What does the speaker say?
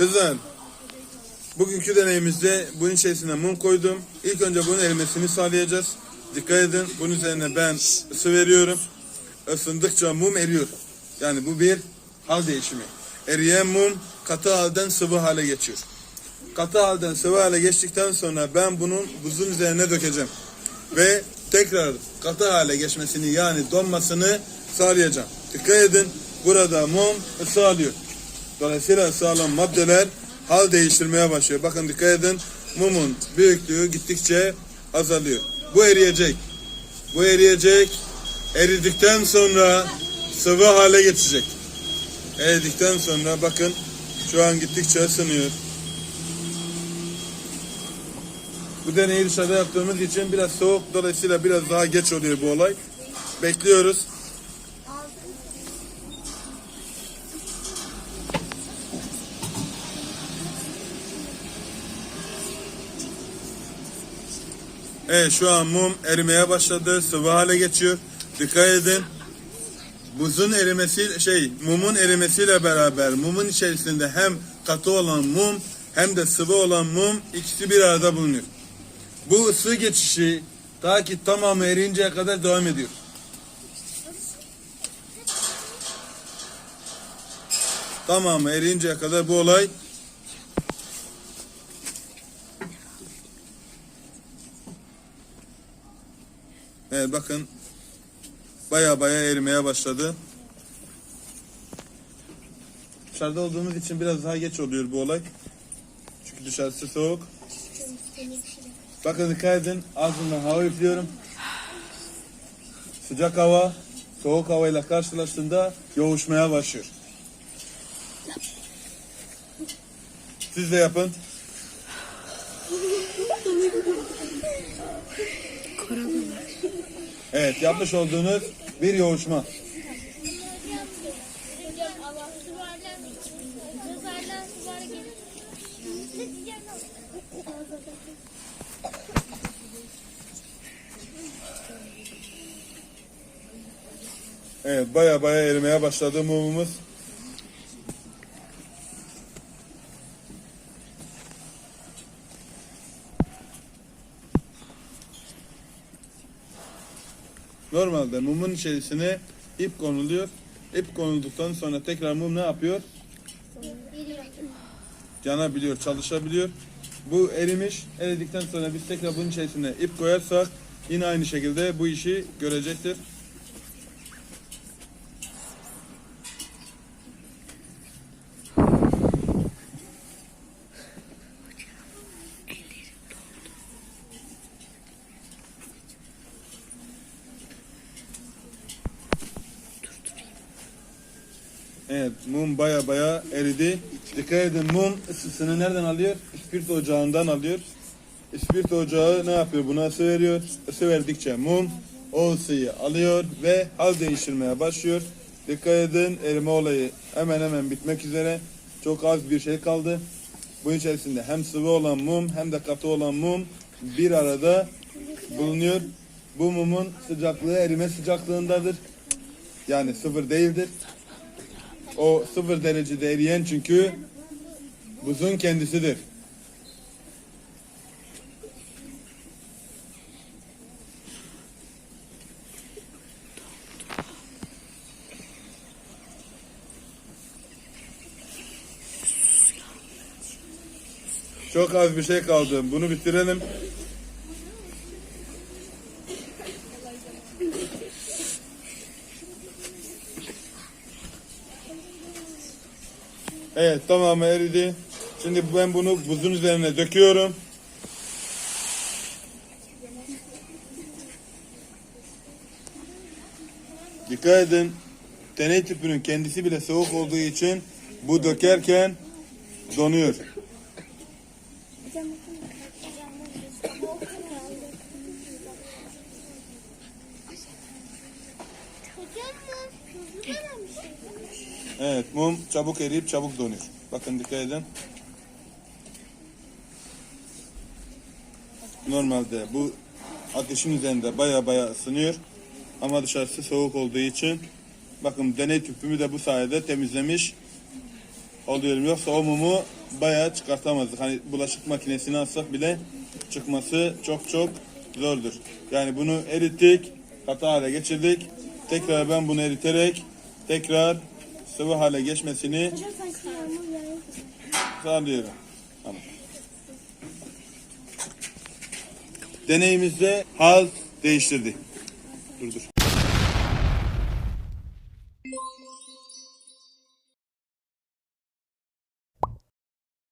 Kızlar, bugünkü deneyimizde bunun içerisine mum koydum. İlk önce bunun erimesini sağlayacağız. Dikkat edin, bunun üzerine ben ısı veriyorum. Isındıkça mum eriyor. Yani bu bir hal değişimi. Eriyen mum katı halden sıvı hale geçiyor. Katı halden sıvı hale geçtikten sonra ben bunun buzun üzerine dökeceğim. Ve tekrar katı hale geçmesini yani donmasını sağlayacağım. Dikkat edin, burada mum ısı alıyor. Dolayısıyla ısı alan maddeler hal değiştirmeye başlıyor. Bakın dikkat edin mumun büyüklüğü gittikçe azalıyor. Bu eriyecek. Bu eriyecek. Eridikten sonra sıvı hale geçecek. Eridikten sonra bakın şu an gittikçe ısınıyor. Bu deneyi dışarıda yaptığımız için biraz soğuk dolayısıyla biraz daha geç oluyor bu olay. Bekliyoruz. Evet şu an mum erimeye başladı. Sıvı hale geçiyor. Dikkat edin. Buzun erimesi şey mumun erimesiyle beraber mumun içerisinde hem katı olan mum hem de sıvı olan mum ikisi bir arada bulunuyor. Bu ısı geçişi ta ki tamamı eriyinceye kadar devam ediyor. Tamamı eriyinceye kadar bu olay Evet bakın baya baya erimeye başladı. Dışarıda olduğumuz için biraz daha geç oluyor bu olay. Çünkü dışarısı soğuk. Bakın dikkat edin ağzımdan hava üflüyorum. Sıcak hava soğuk havayla karşılaştığında yoğuşmaya başlıyor. Siz de yapın. Evet yapmış olduğunuz bir yoğuşma. Evet baya baya erimeye başladı mumumuz. Normalde mumun içerisine ip konuluyor. İp konulduktan sonra tekrar mum ne yapıyor? Yanabiliyor, çalışabiliyor. Bu erimiş. Eridikten sonra biz tekrar bunun içerisine ip koyarsak yine aynı şekilde bu işi görecektir. Evet mum baya baya eridi. Dikkat edin mum ısısını nereden alıyor? İspirto ocağından alıyor. İspirto ocağı ne yapıyor? Buna ısı veriyor. Isı verdikçe mum o ısıyı alıyor ve hal değiştirmeye başlıyor. Dikkat edin erime olayı hemen hemen bitmek üzere. Çok az bir şey kaldı. Bunun içerisinde hem sıvı olan mum hem de katı olan mum bir arada bulunuyor. Bu mumun sıcaklığı erime sıcaklığındadır. Yani sıfır değildir. O sıfır derecede eriyen çünkü buzun kendisidir. Çok az bir şey kaldı. Bunu bitirelim. Evet tamamı eridi. Şimdi ben bunu buzun üzerine döküyorum. Dikkat edin. Deney tüpünün kendisi bile soğuk olduğu için bu dökerken donuyor. Hocam bu hızlı dönen bir şey. Evet mum çabuk eriyip çabuk donuyor. Bakın dikkat edin. Normalde bu ateşin üzerinde baya baya ısınıyor. Ama dışarısı soğuk olduğu için bakın deney tüpümü de bu sayede temizlemiş oluyorum. Yoksa o mumu bayağı çıkartamazdık. Hani bulaşık makinesine alsak bile çıkması çok çok zordur. Yani bunu erittik, katı hale geçirdik. Tekrar ben bunu eriterek tekrar sıvı hale geçmesini sağlıyorum. Tamam. Deneyimizde hal değiştirdi. Dur dur.